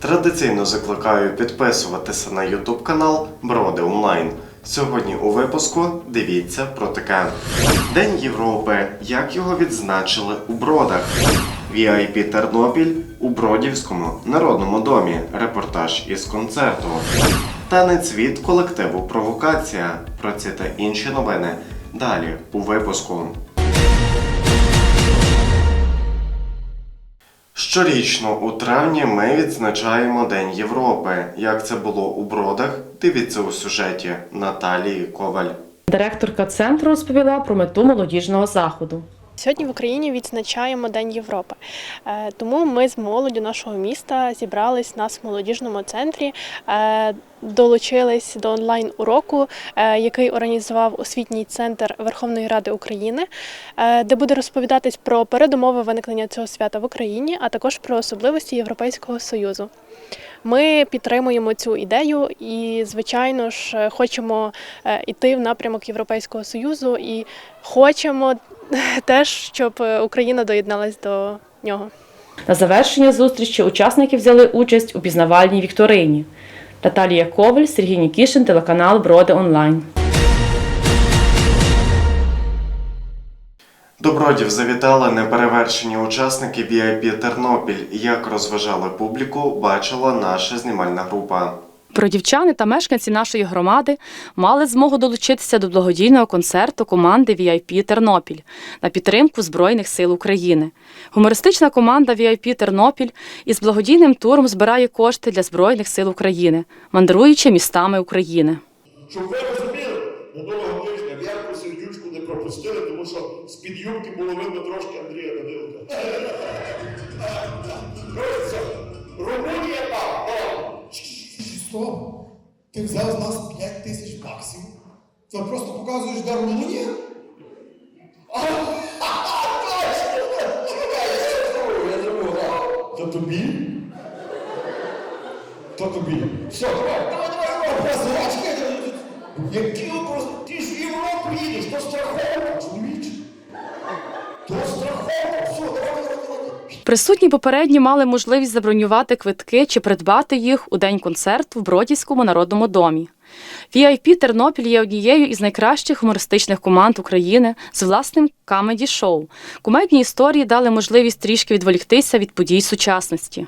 Традиційно закликаю підписуватися на YouTube канал Броди Онлайн. Сьогодні у випуску дивіться про таке: День Європи. Як його відзначили у Бродах? VIP Тернопіль у Бродівському народному домі. Репортаж із концерту. Танець від колективу Провокація. Про ці та інші новини. Далі у випуску. Щорічно у травні ми відзначаємо День Європи. Як це було у Бродах? Дивіться у сюжеті Наталії Коваль. Директорка центру розповіла про мету молодіжного заходу. Сьогодні в Україні відзначаємо День Європи. Е, Тому ми з молоддю нашого міста зібрались нас в молодіжному центрі, е, долучились до онлайн-уроку, е, який організував освітній центр Верховної Ради України, де буде розповідатись про передумови виникнення цього свята в Україні, а також про особливості Європейського Союзу. Ми підтримуємо цю ідею і, звичайно ж, хочемо йти в напрямок Європейського Союзу і хочемо теж, щоб е, Україна доєдналась до нього. На завершення зустрічі учасники взяли участь у пізнавальній вікторині. Наталія Коваль, Сергій Нікішин, телеканал Броди Онлайн. До Бродів завітали неперевершені учасники VIP Тернопіль. Як розважали публіку, бачила наша знімальна група. Бродівчани та мешканці нашої громади мали змогу долучитися до благодійного концерту команди VIP Тернопіль на підтримку Збройних сил України. Гумористична команда VIP Тернопіль із благодійним туром збирає кошти для Збройних сил України, мандруючи містами України. Щоб ви розуміли, минулого тижня в Ярку сердючку не пропустили, тому що з-під юбки було видно трошки Андрія Данилка. Стоп! Ти взяв з нас 5 тисяч баксів. Це просто показуєш де Румунія? Я забув, а? То тобі? То тобі. Все, давай, давай, давай, давай, Позначки! Які ви просто, ти ж в Європу їдеш, то страховка, чоловіч. То страховка, все, давай, давай, давай. Присутні попередньо мали можливість забронювати квитки чи придбати їх у день концерту в Бродівському народному домі. VIP Тернопіль є однією із найкращих гумористичних команд України з власним камеді-шоу. Кумедні історії дали можливість трішки відволіктися від подій сучасності.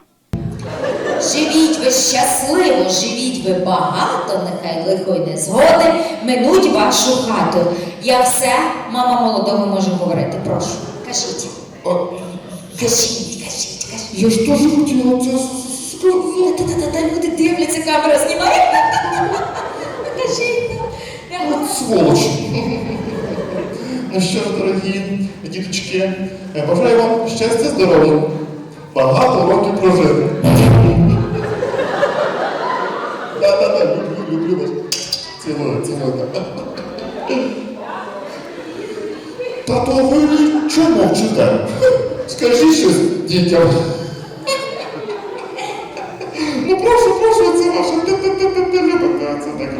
Живіть ви щасливо, живіть ви багато, нехай лихо й не згоди минуть вашу хату. Я все, мама молодого може говорити. Прошу, кажіть. Кажіть, кажіть, кажіть. Я ж теж хотіла це Та-та-та, люди дивляться, камера знімає. Кажіть. От сволочі. Ну що ж, дорогі діточки, я бажаю вам щастя, здоров'я, багато років прожити. Так-так-так, люблю, вас. Цілую, цілую. Тато, ви чому мовчите? Скажіть щось дітям. Ну прошу, прошу, це ваше. Це так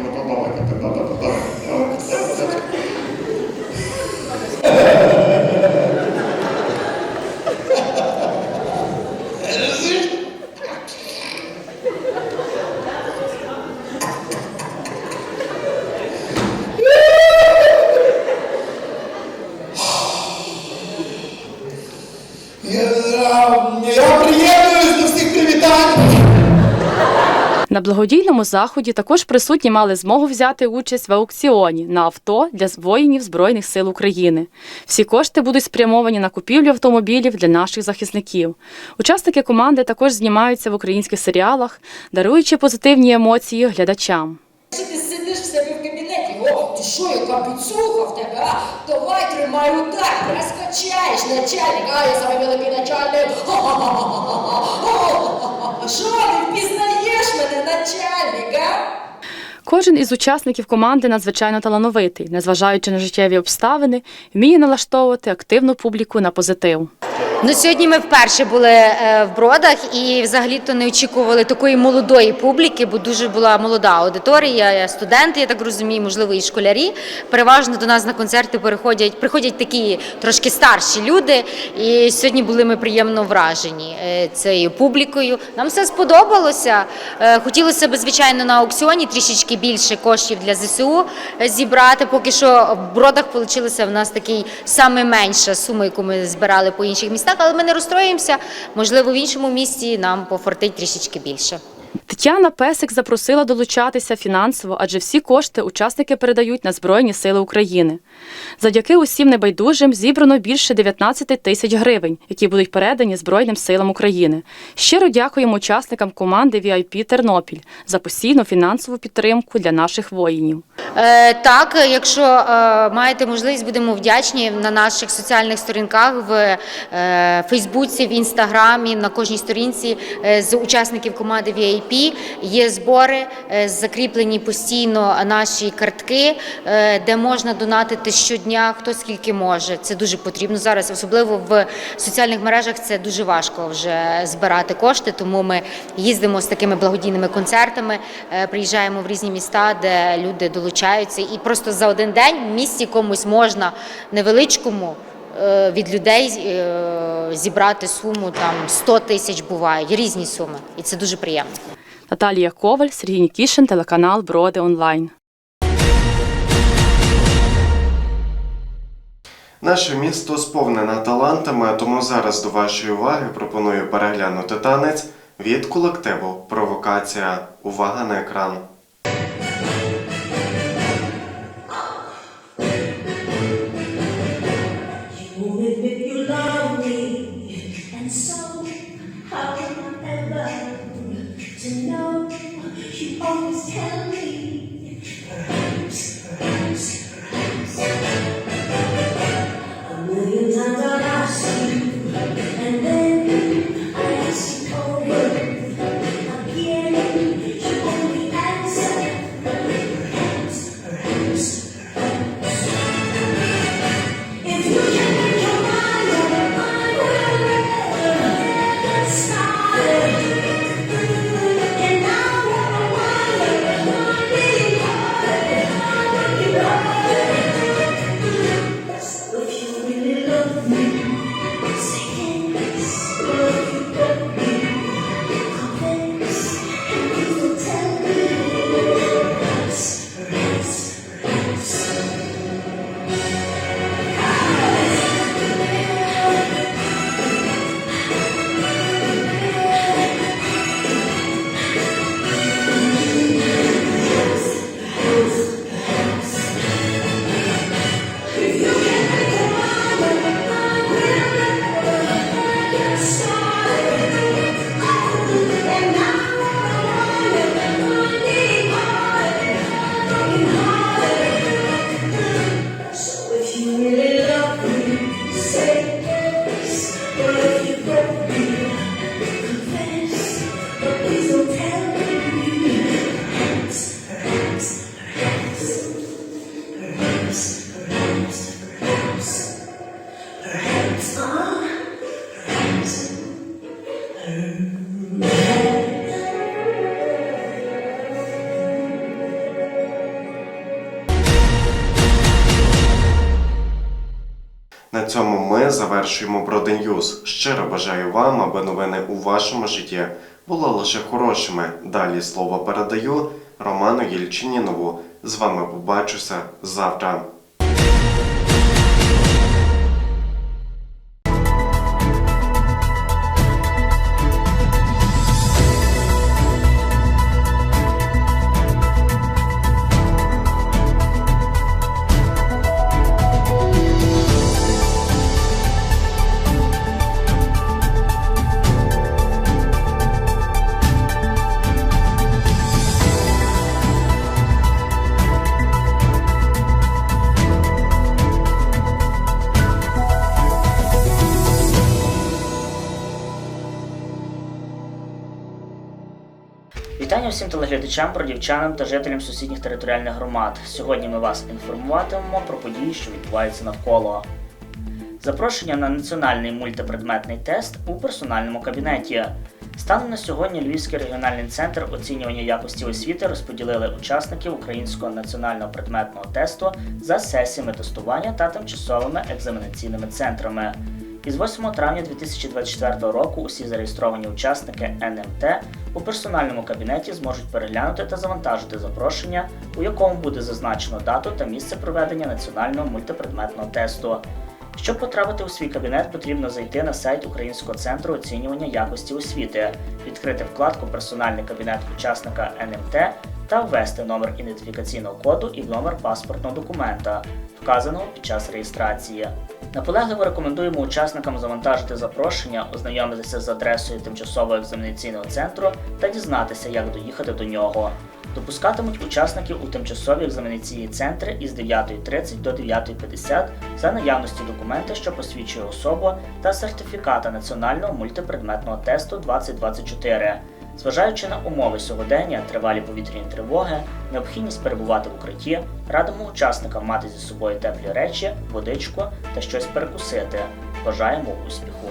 благодійному заході також присутні мали змогу взяти участь в аукціоні на авто для воїнів Збройних сил України. Всі кошти будуть спрямовані на купівлю автомобілів для наших захисників. Учасники команди також знімаються в українських серіалах, даруючи позитивні емоції глядачам. Що ти сидиш в себе в кабінеті? О, що, яка підсуха в тебе, а? Давай тримай удар, розкачаєш, начальник, а я самий великий начальник. Ха-ха-ха-ха-ха-ха. Знаєш мене, начальник, а? Кожен із учасників команди надзвичайно талановитий, незважаючи на життєві обставини, вміє налаштовувати активну публіку на позитив. Ну, сьогодні ми вперше були е, в бродах і взагалі-то не очікували такої молодої публіки, бо дуже була молода аудиторія, студенти, я так розумію, можливо, і школярі. Переважно до нас на концерти переходять, приходять такі трошки старші люди. І сьогодні були ми приємно вражені е, цією публікою. Нам все сподобалося. Е, Хотілося б, звичайно, на аукціоні трішечки більше коштів для ЗСУ е, зібрати. Поки що в бродах вийшла в нас такий саме менша сума, яку ми збирали по інших містах, але ми не розстроїмося. Можливо, в іншому місті нам пофортить трішечки більше. Тетяна Песик запросила долучатися фінансово, адже всі кошти учасники передають на Збройні Сили України. Завдяки усім небайдужим зібрано більше 19 тисяч гривень, які будуть передані Збройним силам України. Щиро дякуємо учасникам команди VIP Тернопіль за постійну фінансову підтримку для наших воїнів. Е, так, якщо е, маєте можливість, будемо вдячні на наших соціальних сторінках в е, Фейсбуці, в Інстаграмі, на кожній сторінці е, з учасників команди VIP є збори, е, закріплені постійно наші картки, е, де можна донатити щодня, хто скільки може. Це дуже потрібно зараз, особливо в соціальних мережах. Це дуже важко вже збирати кошти, тому ми їздимо з такими благодійними концертами, е, приїжджаємо в різні міста, де люди долучаються, і просто за один день в місті комусь можна невеличкому. Е, Від людей е, зібрати суму там 100 тисяч бувають різні суми, і це дуже приємно. Наталія Коваль, Сергій Нікішин, телеканал Броди Онлайн. Наше місто сповнене талантами, тому зараз до вашої уваги пропоную переглянути танець від колективу Провокація. Увага на екран. На цьому ми завершуємо Броденюз. Щиро бажаю вам, аби новини у вашому житті були лише хорошими. Далі слово передаю Роману Єльчинінову. З вами побачуся завтра. Всім телеглядачам, бродівчанам та жителям сусідніх територіальних громад. Сьогодні ми вас інформуватимемо про події, що відбуваються навколо. Запрошення на національний мультипредметний тест у персональному кабінеті. Станом на сьогодні Львівський регіональний центр оцінювання якості освіти розподілили учасників українського національного предметного тесту за сесіями тестування та тимчасовими екзаменаційними центрами. Із 8 травня 2024 року усі зареєстровані учасники НМТ у персональному кабінеті зможуть переглянути та завантажити запрошення, у якому буде зазначено дату та місце проведення національного мультипредметного тесту. Щоб потрапити у свій кабінет, потрібно зайти на сайт Українського центру оцінювання якості освіти, відкрити вкладку Персональний кабінет учасника НМТ та ввести номер ідентифікаційного коду і номер паспортного документа, вказаного під час реєстрації. Наполегливо рекомендуємо учасникам завантажити запрошення, ознайомитися з адресою тимчасового екзаменаційного центру та дізнатися, як доїхати до нього. Допускатимуть учасників у тимчасові екзаменаційні центри із 9.30 до 9.50 за наявності документа, що посвідчує особу, та сертифіката національного мультипредметного тесту 2024. Зважаючи на умови сьогодення, тривалі повітряні тривоги, необхідність перебувати в укритті, радимо учасникам мати зі собою теплі речі, водичку та щось перекусити. Бажаємо успіху!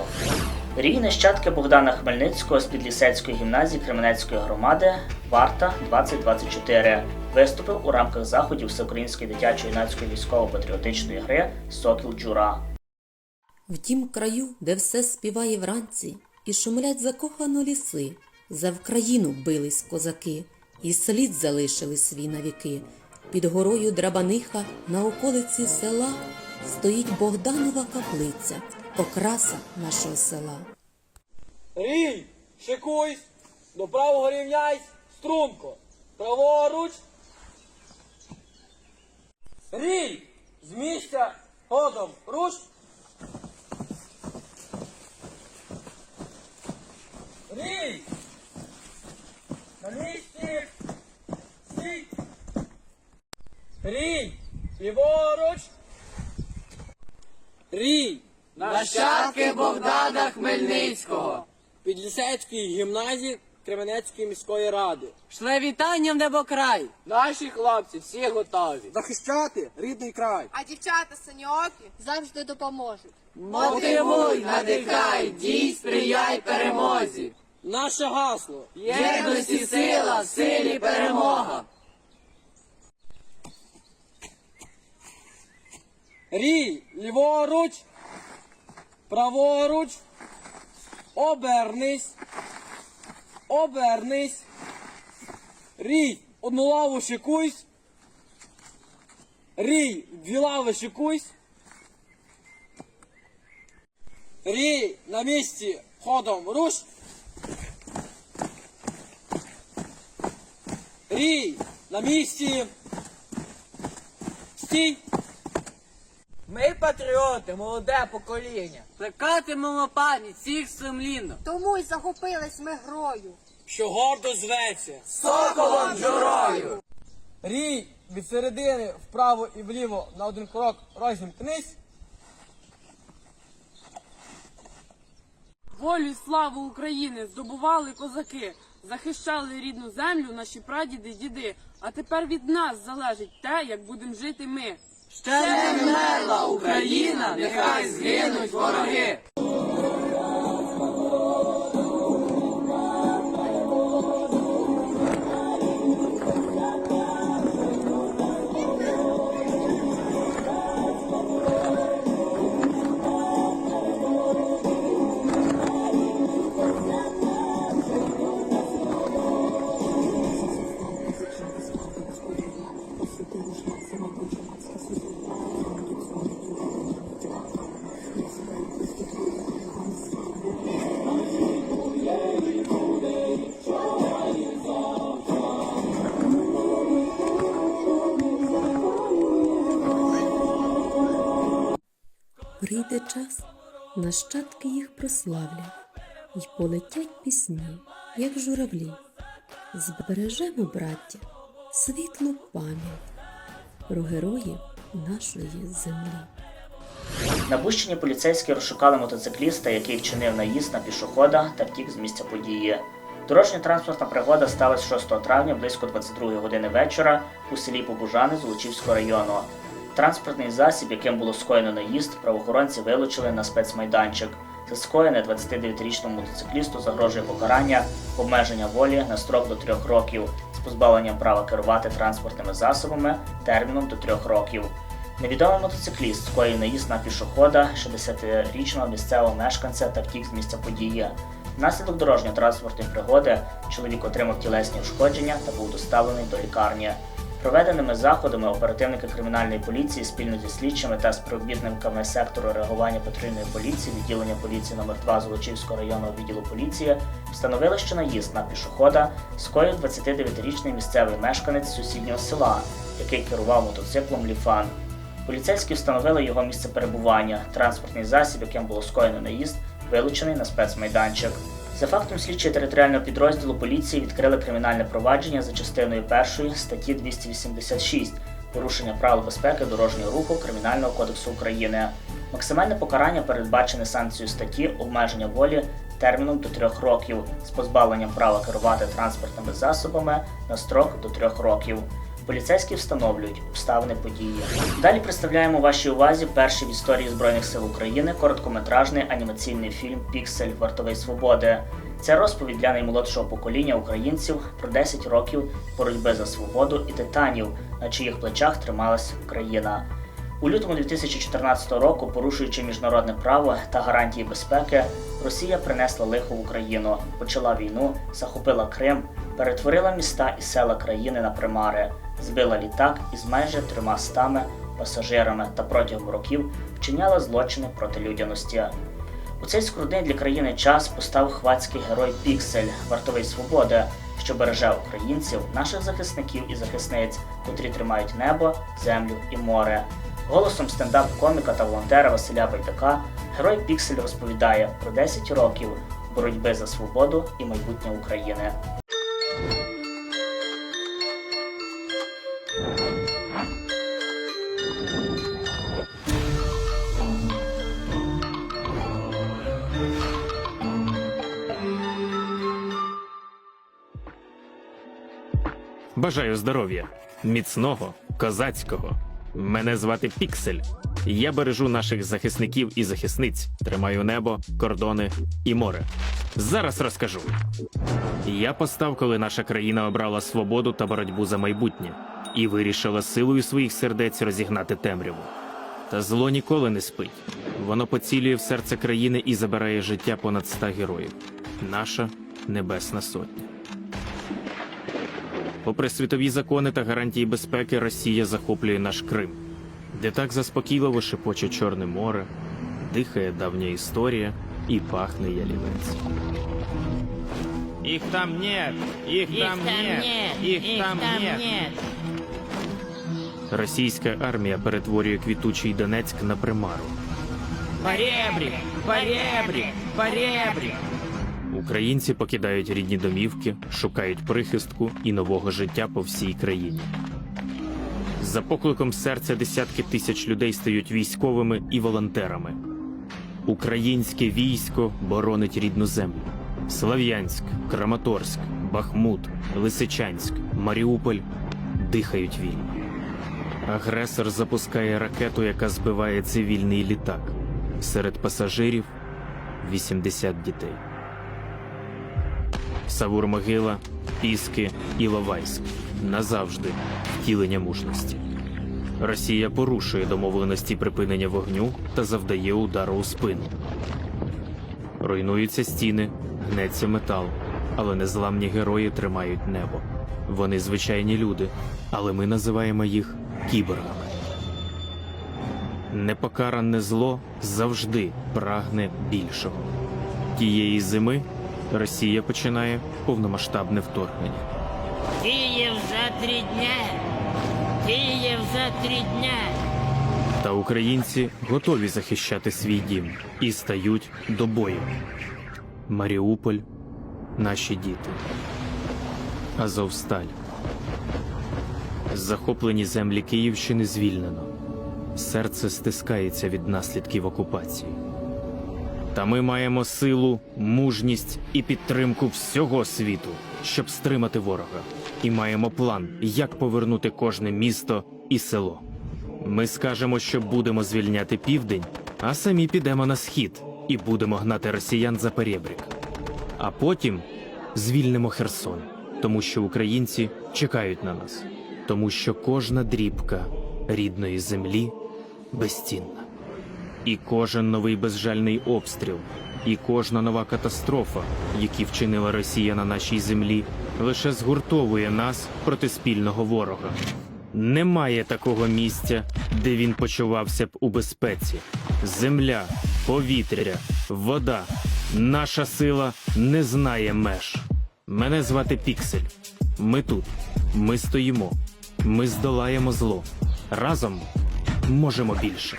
Рій нащадки Богдана Хмельницького з Підлісецької гімназії Кременецької громади Варта 2024 виступив у рамках заходів Всеукраїнської дитячо-юнацької військово-патріотичної гри Сокіл Джура. В тім краю, де все співає вранці, і шумлять закохано ліси, за Вкраїну бились козаки, і слід залишили свій навіки. Під горою Драбаниха на околиці села стоїть Богданова каплиця, окраса нашого села. Рій, шикуйсь, до правого рівняйсь, струнко, праворуч. Рій, з місця, ходом, руш. Рій, на місці, стій. Рій, ліворуч. Рій, нащадки Богдана Хмельницького. Підлісецької гімназії Кременецької міської ради. Шле вітання в небокрай. Наші хлопці всі готові. Захищати рідний край. А дівчата синьоокі завжди допоможуть. Мотивуй, надихай, дій, сприяй перемозі. Наше гасло. Єдності сила, в силі перемога. Рій, ліворуч, праворуч, обернись, обернись. Рій, одну лаву шикуйсь. Рій, дві лави шикуйсь. Рій, на місці, ходом руш. Рій, на місці. Стій. Ми патріоти, молоде покоління. Плекатимемо пам'ять всіх сумлінно, Тому й захопились ми грою. що гордо зветься Соколом Джурою. Рій від середини вправо і вліво на один крок розімкнись. Волю і славу України здобували козаки, захищали рідну землю наші прадіди діди. А тепер від нас залежить те, як будемо жити ми. Ще не вмерла Україна, нехай згинуть вороги. Нащадки їх прославлять, й полетять пісні, як журавлі. Збережемо, браття, світлу пам'ять про героїв нашої землі. На Бущині поліцейські розшукали мотоцикліста, який вчинив наїзд на пішохода та втік з місця події. Дорожньо-транспортна пригода сталася 6 травня близько 22 години вечора у селі Побужани Золочівського району. Транспортний засіб, яким було скоєно наїзд, правоохоронці вилучили на спецмайданчик. За скоєне 29-річному мотоциклісту загрожує покарання, обмеження волі на строк до трьох років з позбавленням права керувати транспортними засобами терміном до трьох років. Невідомий мотоцикліст скоїв наїзд на пішохода 60-річного місцевого мешканця та втік з місця події. Внаслідок дорожньо-транспортної пригоди чоловік отримав тілесні ушкодження та був доставлений до лікарні. Проведеними заходами оперативники кримінальної поліції спільно зі слідчими та співробітниками сектору реагування патрульної поліції відділення поліції номер 2 Золочівського районного відділу поліції встановили, що наїзд на пішохода скоїв 29-річний місцевий мешканець сусіднього села, який керував мотоциклом Ліфан. Поліцейські встановили його місце перебування. Транспортний засіб, яким було скоєно наїзд, вилучений на спецмайданчик. За фактом слідчі територіального підрозділу поліції відкрили кримінальне провадження за частиною 1 статті 286 порушення правил безпеки дорожнього руху Кримінального кодексу України. Максимальне покарання передбачене санкцією статті обмеження волі терміном до трьох років з позбавленням права керувати транспортними засобами на строк до трьох років. Поліцейські встановлюють обставини події. Далі представляємо вашій увазі перший в історії Збройних сил України короткометражний анімаційний фільм Піксель Вартовий свободи. Це розповідь для наймолодшого покоління українців про 10 років боротьби за свободу і титанів, на чиїх плечах трималась Україна. У лютому 2014 року, порушуючи міжнародне право та гарантії безпеки, Росія принесла лихо в Україну, почала війну, захопила Крим, перетворила міста і села країни на примари, збила літак із майже трьома стами пасажирами та протягом років вчиняла злочини проти людяності. У цей скрутний для країни час постав хвацький герой Піксель, вартовий свободи, що береже українців, наших захисників і захисниць, котрі тримають небо, землю і море. Голосом стендап-коміка та волонтера Василя Байдака герой Піксель розповідає про 10 років боротьби за свободу і майбутнє України. Бажаю здоров'я, міцного, козацького. Мене звати Піксель. Я бережу наших захисників і захисниць, тримаю небо, кордони і море. Зараз розкажу. Я постав, коли наша країна обрала свободу та боротьбу за майбутнє і вирішила силою своїх сердець розігнати темряву. Та зло ніколи не спить. Воно поцілює в серце країни і забирає життя понад ста героїв. Наша небесна сотня. Попри світові закони та гарантії безпеки, Росія захоплює наш Крим, де так заспокійливо шепоче Чорне море, дихає давня історія і пахне ялівець. Їх там нет! Їх там нет! Їх там нет! Російська армія перетворює квітучий Донецьк на примару. Поребрик! Поребрик! Поребрик! Українці покидають рідні домівки, шукають прихистку і нового життя по всій країні. За покликом серця десятки тисяч людей стають військовими і волонтерами. Українське військо боронить рідну землю. Слав'янськ, Краматорськ, Бахмут, Лисичанськ, Маріуполь дихають вільно. Агресор запускає ракету, яка збиває цивільний літак. Серед пасажирів 80 дітей. Савур-Могила, Піски, Іловайськ назавжди втілення мужності. Росія порушує домовленості припинення вогню та завдає удару у спину. Руйнуються стіни, гнеться метал, але незламні герої тримають небо. Вони звичайні люди, але ми називаємо їх кіборгами. Непокаране зло завжди прагне більшого. Тієї зими Росія починає повномасштабне вторгнення. Київ за три дня! Київ за три дня! Та українці готові захищати свій дім і стають до бою. Маріуполь наші діти. Азовсталь. Захоплені землі Київщини звільнено. Серце стискається від наслідків окупації. Та ми маємо силу, мужність і підтримку всього світу, щоб стримати ворога. І маємо план, як повернути кожне місто і село. Ми скажемо, що будемо звільняти південь, а самі підемо на схід і будемо гнати росіян за перебрік. А потім звільнимо Херсон, тому що українці чекають на нас, тому що кожна дрібка рідної землі безцінна. І кожен новий безжальний обстріл, і кожна нова катастрофа, які вчинила Росія на нашій землі, лише згуртовує нас проти спільного ворога. Немає такого місця, де він почувався б у безпеці. Земля, повітря, вода. Наша сила не знає меж. Мене звати Піксель. Ми тут. Ми стоїмо. Ми здолаємо зло. Разом можемо більше.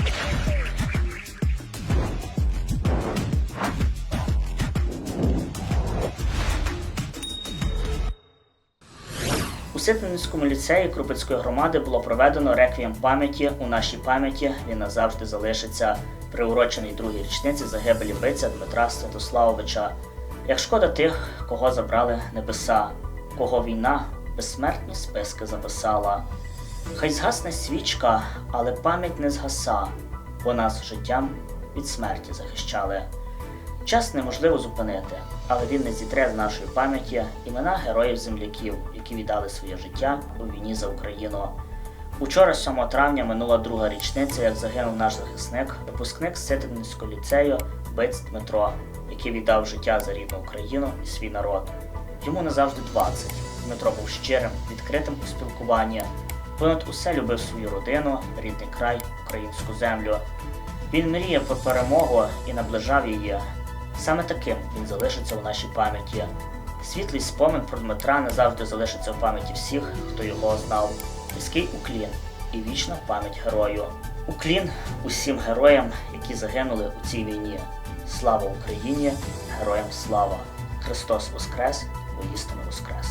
У Ситницькому ліцеї Крупицької громади було проведено реквієм пам'яті у нашій пам'яті. Він назавжди залишиться приурочений другій річниці загибелі биця Дмитра Святославовича. Як шкода тих, кого забрали небеса, кого війна безсмертні списки записала. Хай згасне свічка, але пам'ять не згаса, бо нас життям від смерті захищали. Час неможливо зупинити, але він не зітре з нашої пам'яті імена героїв-земляків, які віддали своє життя у війні за Україну. Учора, 7 травня, минула друга річниця, як загинув наш захисник, випускник Ситинського ліцею Биць Дмитро, який віддав життя за рідну Україну і свій народ. Йому назавжди 20. Дмитро був щирим, відкритим у спілкуванні. Понад усе любив свою родину, рідний край, українську землю. Він мріяв про перемогу і наближав її. Саме таким він залишиться у нашій пам'яті. Світлий спомин про Дмитра назавжди залишиться в пам'яті всіх, хто його знав. Низький уклін і вічна пам'ять герою. Уклін усім героям, які загинули у цій війні. Слава Україні! Героям слава! Христос Воскрес! Воістину Воскрес!